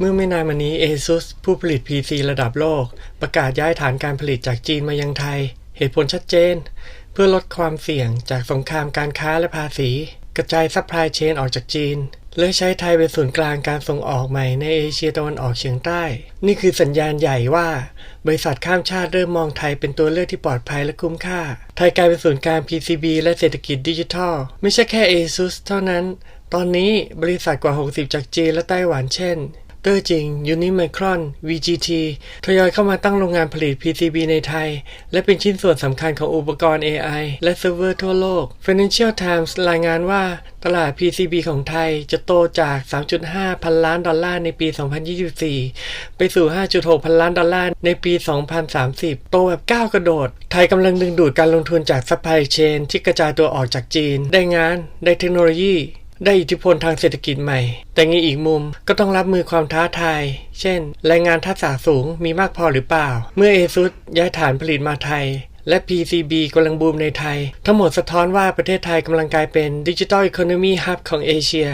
เมื่อไม่นานมานี้ ASUS ผู้ผลิต PC ระดับโลก ประกาศย้ายฐานการผลิตจากจีนมายังไทย เหตุผลชัดเจน เพื่อลดความเสี่ยงจากสงครามการค้าและภาษี กระจายซัพพลายเชนออกจากจีน และใช้ไทยเป็นศูนย์กลางการส่งออกใหม่ในเอเชียตะวันออกเฉียงใต้ นี่คือสัญญาณใหญ่ว่า บริษัทข้ามชาติเริ่มมองไทยเป็นตัวเลือกที่ปลอดภัยและคุ้มค่า ไทยกลายเป็นศูนย์กลาง PCB และเศรษฐกิจดิจิทัล ไม่ใช่แค่ ASUS เท่านั้น ตอนนี้บริษัทกว่า 60 จากจีนและไต้หวันเช่น อร์จริงยูนิไมครอน VGT ทยอยเข้ามาตั้งโรงงานผลิต PCB ในไทย และเป็นชิ้นส่วนสำคัญของอุปกรณ์ AI และเซิร์ฟเวอร์ทั่วโลก Financial Times รายงานว่าตลาด PCB ของไทยจะโตจาก 3.5 พันล้านดอลลาร์ในปี 2024 ไปสู่ 5.6 พันล้านดอลลาร์ในปี 2030 โตแบบก้าวกระโดด ไทยกำลังดึงดูดการลงทุนจากซัพพลายเชนที่กระจายตัวออกจากจีน ได้งาน ได้เทคโนโลยี ได้อิทธิพลทางเศรษฐกิจใหม่ แต่ในอีกมุมก็ต้องรับมือความท้าทาย เช่น แรงงานทักษะสูงมีมากพอหรือเปล่า เมื่อเอซุสย้ายฐานผลิตมาไทย และ PCB กำลังบูมในไทย ทั้งหมดสะท้อนว่าประเทศไทยกำลังกลายเป็นดิจิทัลอีโคโนมีฮับของเอเชีย